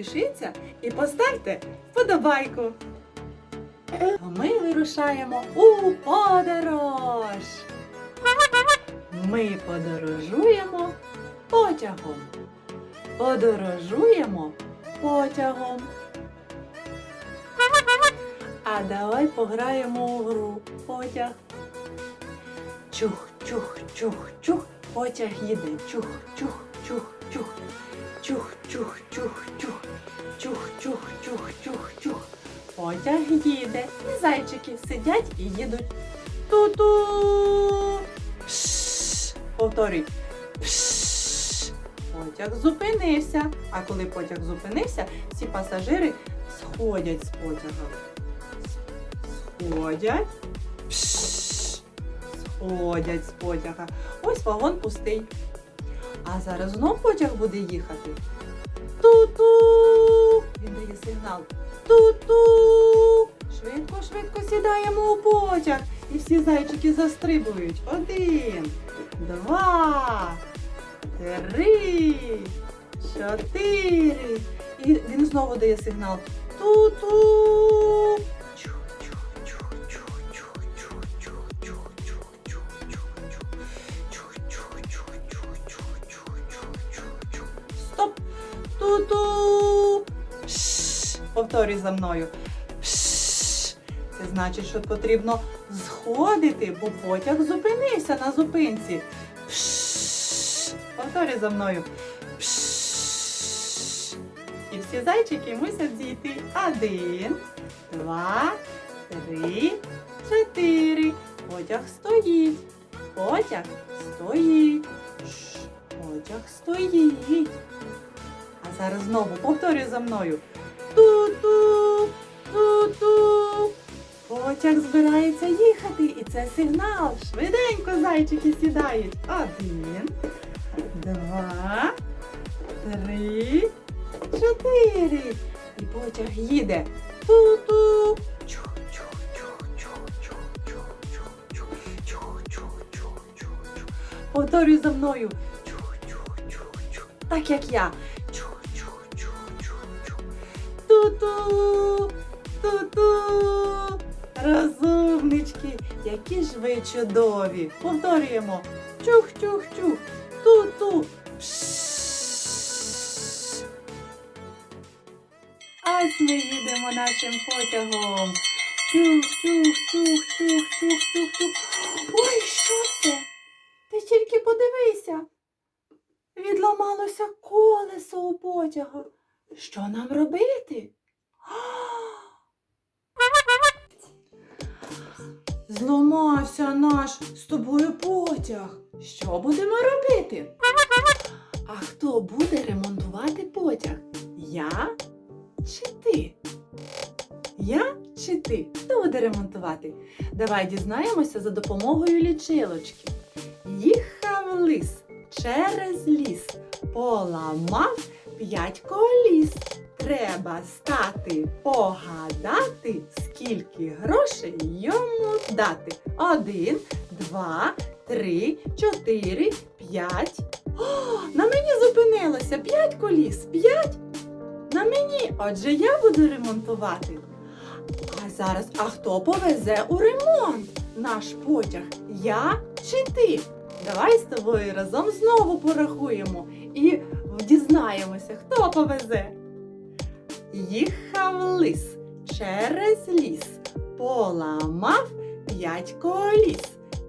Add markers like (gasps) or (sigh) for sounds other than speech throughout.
підпишіться і поставте вподобайку. А ми вирушаємо у подорож. Ми подорожуємо потягом. Подорожуємо потягом. А давай пограємо у гру потяг. Чух, чух, чух, чух, потяг їде. Чух, чух, чух, чух. Чух, чух, чух, чух. Чух, чух, чух, чух, чух. Потяг їде. І зайчики сидять і їдуть. Ту-ту. Пш. Повторюй. Пш. Потяг зупинився. А коли потяг зупинився, всі пасажири сходять з потяга. Сходять. Пш. Сходять з потяга. Ось вагон пустий. А зараз знов потяг буде їхати. Ту-ту! Він дає сигнал. Ту-ту! Швидко, швидко сідаємо у потяг. І всі зайчики застрибують. Один, два, три, чотири. І він знову дає сигнал. Ту-ту! Повторюй за мною. Це значить, що потрібно сходити, бо потяг зупинився на зупинці. Пш! Повторюй за мною. І всі зайчики мусять зійти. Один, два, три, чотири. Потяг стоїть. Потяг стоїть. Шш, Потяг стоїть. А зараз знову повторюй за мною. Ту, ту-ту. Потяг збирається їхати. І це сигнал. Швиденько зайчики сідають. Один, два, три, чотири. І потяг їде. Ту-ту. Повторюй за мною. Так як я. Ту-ту, ту-ту. Розумнички, які ж ви чудові. Повторюємо. Чух, чух, чух. Ту-ту. Ось ми їдемо нашим потягом. Чух, чух, чух, чух, чух, чух, чух. Ой, що це? Ти тільки подивися. Відламалося колесо у потяга. Що нам робити? (gasps) Зламався наш з тобою потяг. Що будемо робити? А хто буде ремонтувати потяг? Я чи ти? Я чи ти? Хто буде ремонтувати? Давай дізнаємося за допомогою лічилочки. Їхав лис через ліс, поламав п'ять коліс. Треба стати погадати, скільки грошей йому дати. Один, два, три, чотири, п'ять. О, на мені зупинилося п'ять коліс. П'ять? На мені, отже, я буду ремонтувати. А зараз, а хто повезе у ремонт наш потяг? Я чи ти? Давай з тобою разом знову порахуємо і дізнаємося, хто повезе. Їхав лис через ліс, поламав п'ять коліс.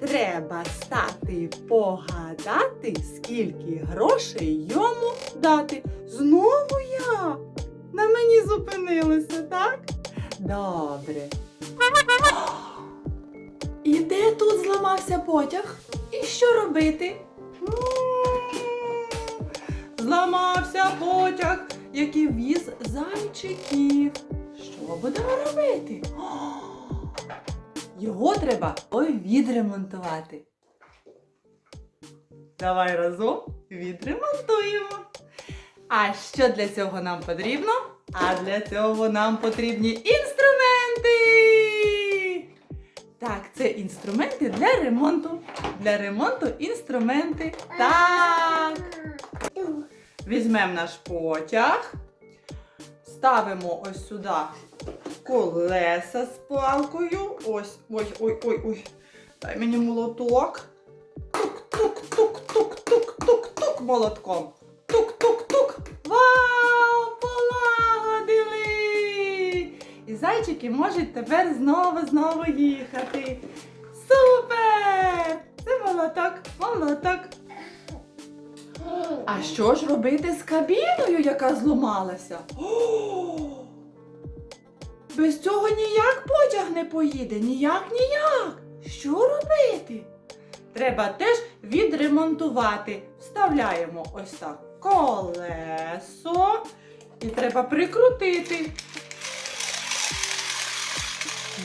Треба стати погадати, скільки грошей йому дати. Знову я. На мені зупинилося, так? Добре. (gasps) І де тут зламався потяг? І що робити? Зламався потяг, який віз зайчиків. Що будемо робити? Його треба ой відремонтувати. Давай разом відремонтуємо. А що для цього нам потрібно? А для цього нам потрібні інструменти. Так, це інструменти для ремонту. Для ремонту інструменти. Так. Візьмемо наш потяг. ставимо ось сюди колеса з палкою. Ось, ой, ой, ой, ой. Дай мені молоток. Тук-тук-тук-тук-тук-тук-тук молотком. Тук-тук-тук. Вау! Полагодили! І зайчики можуть тепер знову-знову їхати. Супер! Це молоток, молоток. А що ж робити з кабіною, яка зламалася? Без цього ніяк потяг не поїде, ніяк, ніяк. Що робити? Треба теж відремонтувати. Вставляємо ось так колесо і треба прикрутити.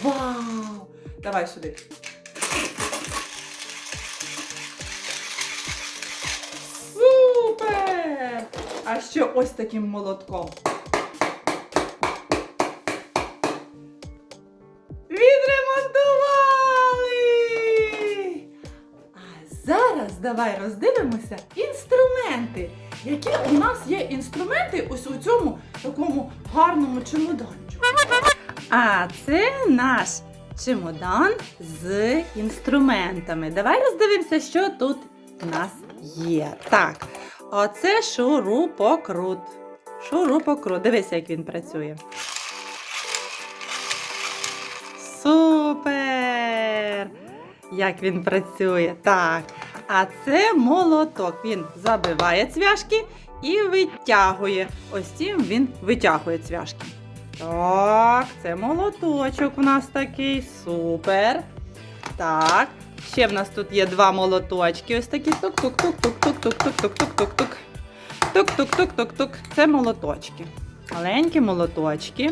Вау! Давай сюди. А ще ось таким молотком. Відремонтували! А зараз давай роздивимося інструменти. Які у нас є інструменти ось у цьому такому гарному чемоданчику. А це наш чемодан з інструментами. Давай роздивимося, що тут у нас є. Так, оце шурупокрут. Шурупокрут. Дивися, як він працює. Супер! Як він працює. Так. А це молоток. Він забиває цвяшки і витягує. Ось цим він витягує цвяшки. Так, це молоточок у нас такий. Супер. Так. Ще в нас тут є два молоточки. Ось такі тук-тук-тук-тук-тук-тук-тук-тук-тук-тук. Тук-тук-тук-тук-тук. Це молоточки. Маленькі молоточки.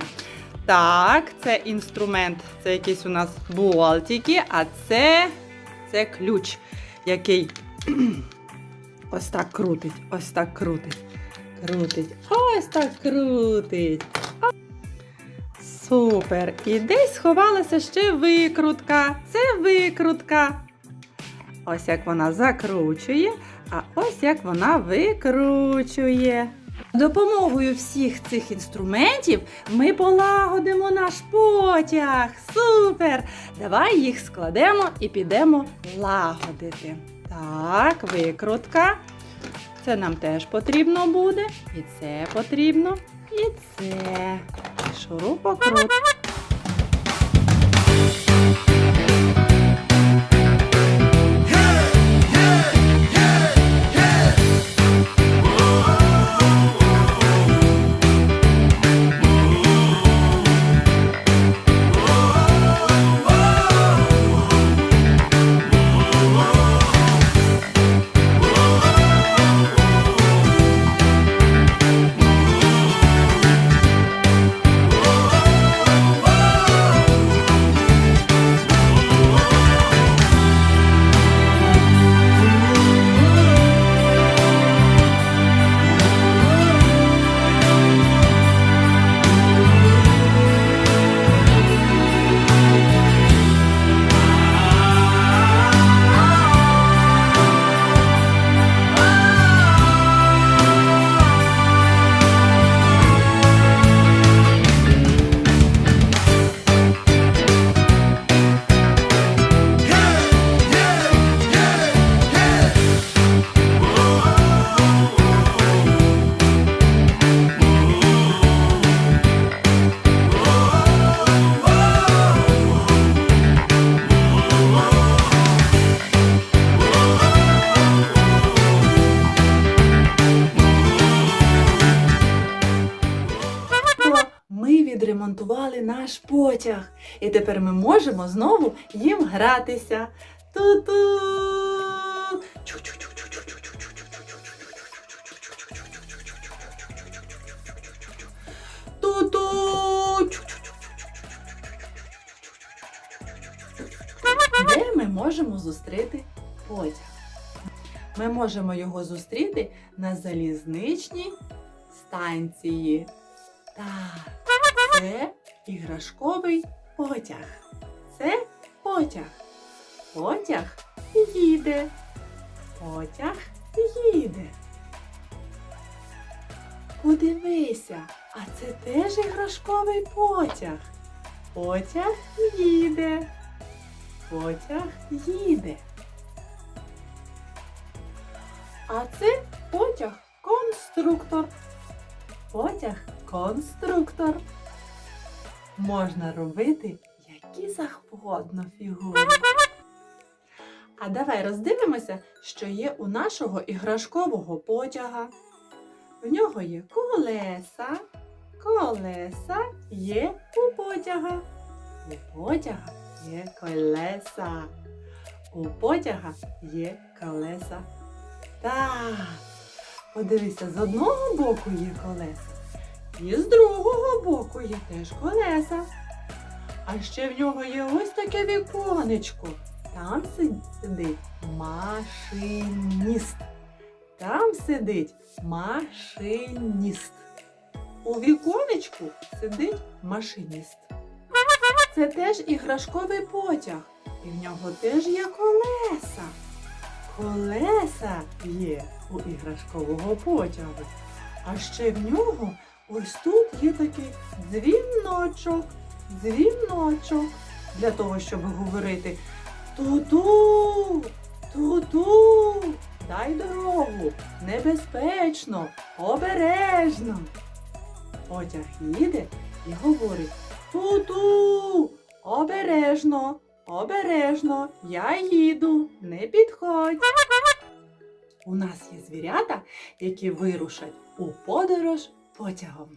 Так, це інструмент, це якісь у нас болтики, а це, це ключ, який ось так крутить, ось так крутить, крутить, ось так крутить. Супер! І десь сховалася ще викрутка. Це викрутка. Ось як вона закручує, а ось як вона викручує. Допомогою всіх цих інструментів ми полагодимо наш потяг. Супер! Давай їх складемо і підемо лагодити. Так, викрутка. Це нам теж потрібно буде. І це потрібно. І це. Шурупокрут. Потяг, і тепер ми можемо знову їм гратися. Ту-ту! Де ми можемо зустріти потяг? Ми можемо його зустріти на залізничній станції. Так, це іграшковий потяг. Це потяг. Потяг їде. Потяг їде. Подивися, А це теж іграшковий потяг. Потяг їде. Потяг їде. А це потяг конструктор. Можна робити які завгодно фігури. А давай роздивимося, що є у нашого іграшкового потяга. В нього є колеса. Колеса є у потяга. У потяга є колеса. У потяга є колеса. Так, подивися, з одного боку є колеса, і з другого боку є теж колеса. А ще в нього є ось таке віконечко. Там сидить машиніст. Там сидить машиніст. У віконечку сидить машиніст. Це теж іграшковий потяг. І в нього теж є колеса. Колеса є у іграшкового потягу. А ще в нього ось тут є такий дзвіночок. Дзвіночок. Для того, щоб говорити Ту-ту, ту-ту, дай дорогу, небезпечно, обережно. Потяг їде і говорить Ту-ту, обережно, обережно, я їду, не підходь. У нас є звірята, які вирушать у подорож потягом.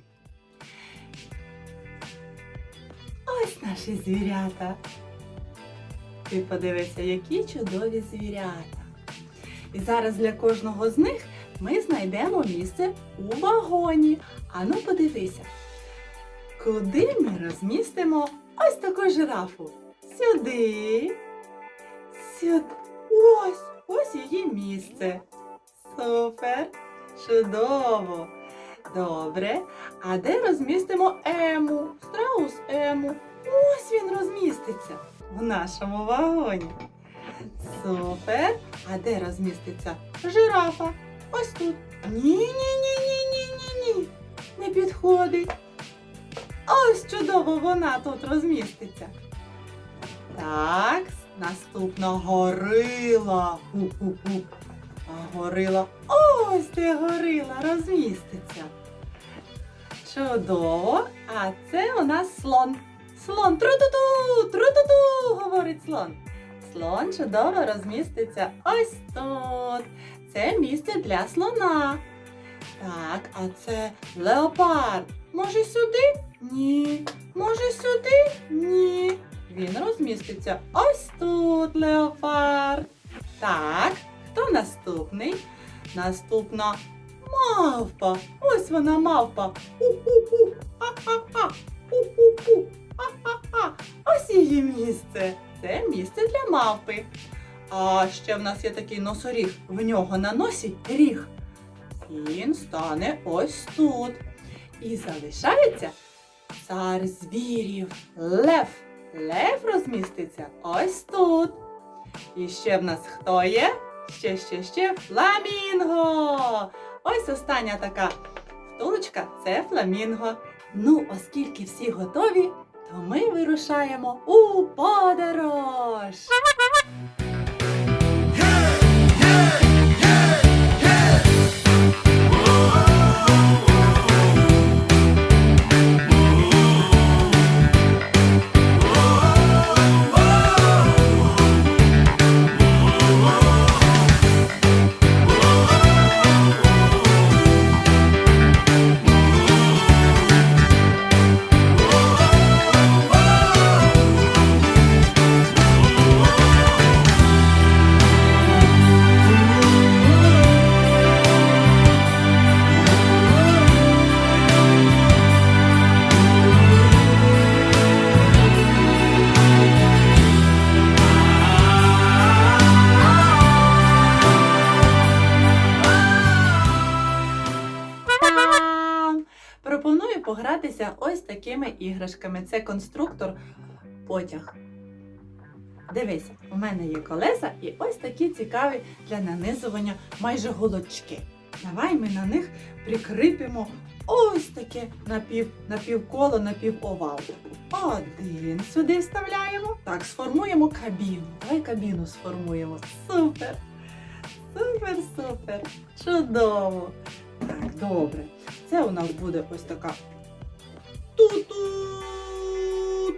Ось наші звірята. Ти подивися, які чудові звірята. І зараз для кожного з них ми знайдемо місце у вагоні. Ану, подивися, куди ми розмістимо ось таку жирафу? Сюди. Сюди. Ось, ось її місце. Супер. Чудово. Добре. А де розмістимо ему? Страус ему. Ось він розміститься в нашому вагоні. Супер. А де розміститься жирафа? Ось тут. Ні, ні, ні, ні, ні, ні, ні. Не підходить. Ось чудово вона тут розміститься. Так, наступна горила. Ху-ху-ху. А горила. Ось де горила розміститься. Чудово. А це у нас слон. Слон тру-ту-ту, тру-ту-ту, говорить слон. Слон чудово розміститься ось тут. Це місце для слона. Так, а це леопард. Може сюди? Ні. Може сюди? Ні. Він розміститься ось тут, леопард. Так, хто наступний? Наступна мавпа. Ось вона мавпа. Ху-ху-ху. Ха-ха-ха. Ху-ху-ху. Ха-ха-ха. Ось її місце. Це місце для мавпи. А ще в нас є такий носоріг. В нього на носі ріг. Він стане ось тут. І залишається цар звірів. Лев. Лев розміститься ось тут. І ще в нас хто є? Ще, ще, ще фламінго. Ось остання така втулочка це фламінго. Ну, оскільки всі готові, то ми вирушаємо у подорож. Такими іграшками. Це конструктор потяг. Дивись, у мене є колеса і ось такі цікаві для нанизування майже голочки. Давай ми на них прикріпимо ось таке напів, напівколо, напівовал. Один сюди вставляємо. Так, сформуємо кабіну. Давай кабіну сформуємо. Супер! Супер, супер! Чудово! Так, добре. Це у нас буде ось така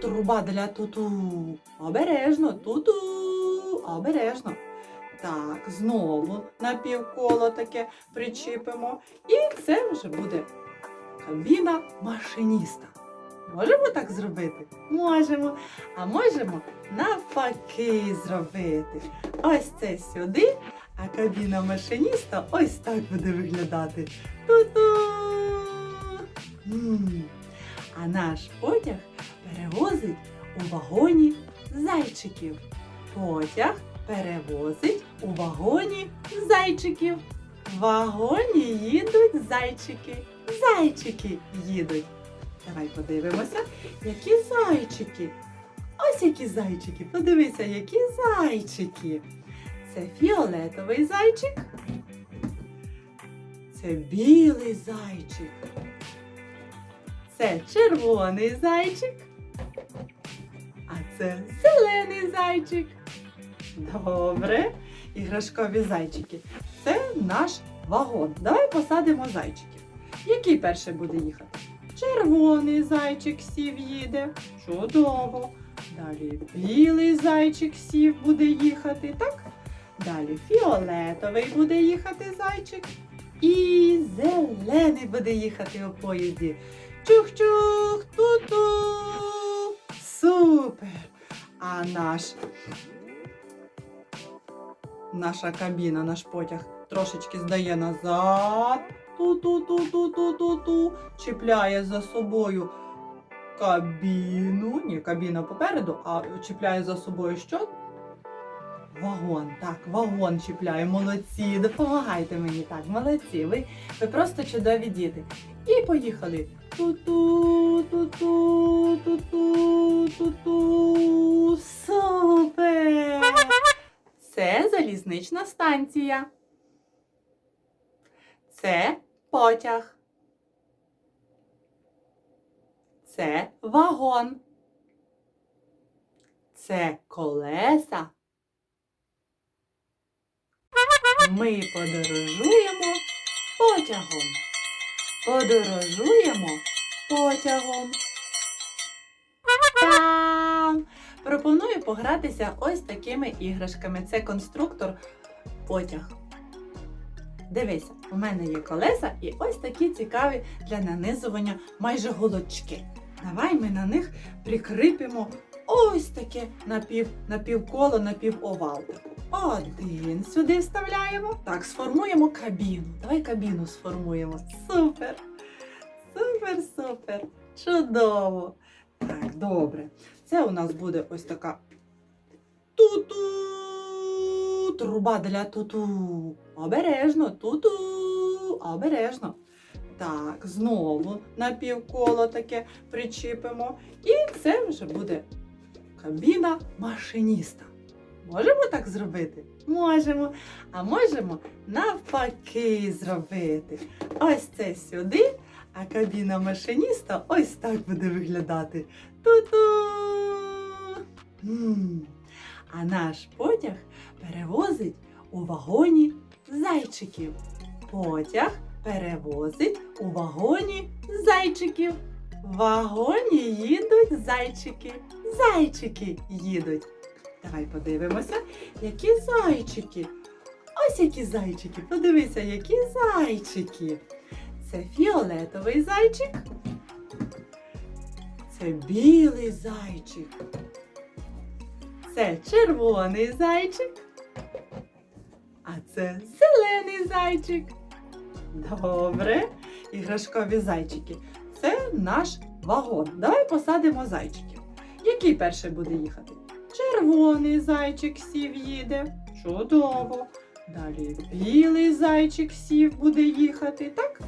Труба для туту. Обережно, туту. Обережно. Так, знову напівколо таке причіпимо. І це вже буде кабіна машиніста. Можемо так зробити? Можемо. А можемо навпаки зробити. Ось це сюди, а кабіна машиніста ось так буде виглядати. Ту-ту! А наш потяг перевозить у вагоні зайчиків. Потяг перевозить у вагоні зайчиків. В вагоні їдуть зайчики. Зайчики їдуть. Давай подивимося, які зайчики. Ось які зайчики. Подивися, які зайчики. Це фіолетовий зайчик. Це білий зайчик. Це червоний зайчик. Це зелений зайчик. Добре. Іграшкові зайчики. Це наш вагон. Давай посадимо зайчиків. Який перший буде їхати? Червоний зайчик сів їде. Чудово. Далі білий зайчик сів буде їхати, так? Далі фіолетовий буде їхати зайчик. І зелений буде їхати у поїзді. Чух-чух, ту-ту. Супер! А наш наша кабіна, наш потяг трошечки здає назад. Ту-ту-ту-ту-ту-ту-ту. Чіпляє за собою кабіну. Ні, кабіна попереду, а чіпляє за собою що? Вагон. Так, вагон чіпляє. Молодці. Допомагайте мені. Так, молодці. Ви, ви просто чудові діти. І поїхали. Ту-ту, ту-ту, ту-ту, ту-ту. Супер! Це залізнична станція. Це потяг. Це вагон. Це колеса. Ми подорожуємо потягом. Подорожуємо потягом. Там! Пропоную погратися ось такими іграшками. Це конструктор потяг. Дивися, у мене є колеса і ось такі цікаві для нанизування майже голочки. Давай ми на них прикріпимо ось таке напів, напівколо, напівовал. Один сюди вставляємо. Так, сформуємо кабіну. Давай кабіну сформуємо. Супер! Супер, супер! Чудово! Так, добре. Це у нас буде ось така ту-ту. Труба для туту. Обережно, туту. Обережно. Так, знову напівколо таке причіпимо. І це вже буде кабіна машиніста. Можемо так зробити? Можемо. А можемо навпаки зробити. Ось це сюди, а кабіна машиніста ось так буде виглядати. Ту-ту! А наш потяг перевозить у вагоні зайчиків. Потяг перевозить у вагоні зайчиків. В вагоні їдуть зайчики. Зайчики їдуть. Давай подивимося, які зайчики. Ось які зайчики. Подивися, які зайчики. Це фіолетовий зайчик. Це білий зайчик. Це червоний зайчик. А це зелений зайчик. Добре. Іграшкові зайчики. Це наш вагон. Давай посадимо зайчиків. Який перший буде їхати? Червоний зайчик сів їде. Чудово. Далі білий зайчик сів буде їхати, так?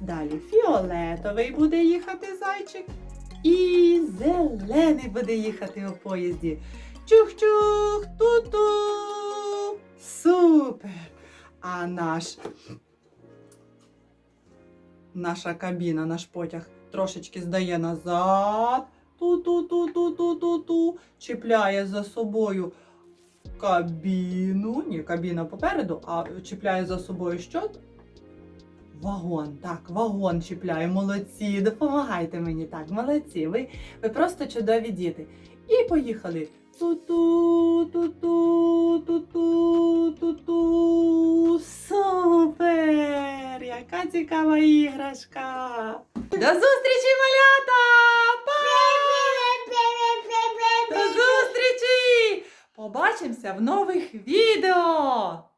Далі фіолетовий буде їхати зайчик. І зелений буде їхати у поїзді. Чух-чух, ту-ту. Супер! А наш наша кабіна, наш потяг трошечки здає назад. Ту-ту-ту-ту-ту-ту-ту. Чіпляє за собою кабіну. Ні, кабіна попереду, а чіпляє за собою що? Вагон, так, вагон чіпляє. Молодці, допомагайте мені. Так, молодці. Ви, ви просто чудові діти. І поїхали. Ту-ту, ту-ту, ту-ту, ту-ту. Супер! Яка цікава іграшка! До зустрічі, малята! Па! До зустрічі! Побачимося в нових відео!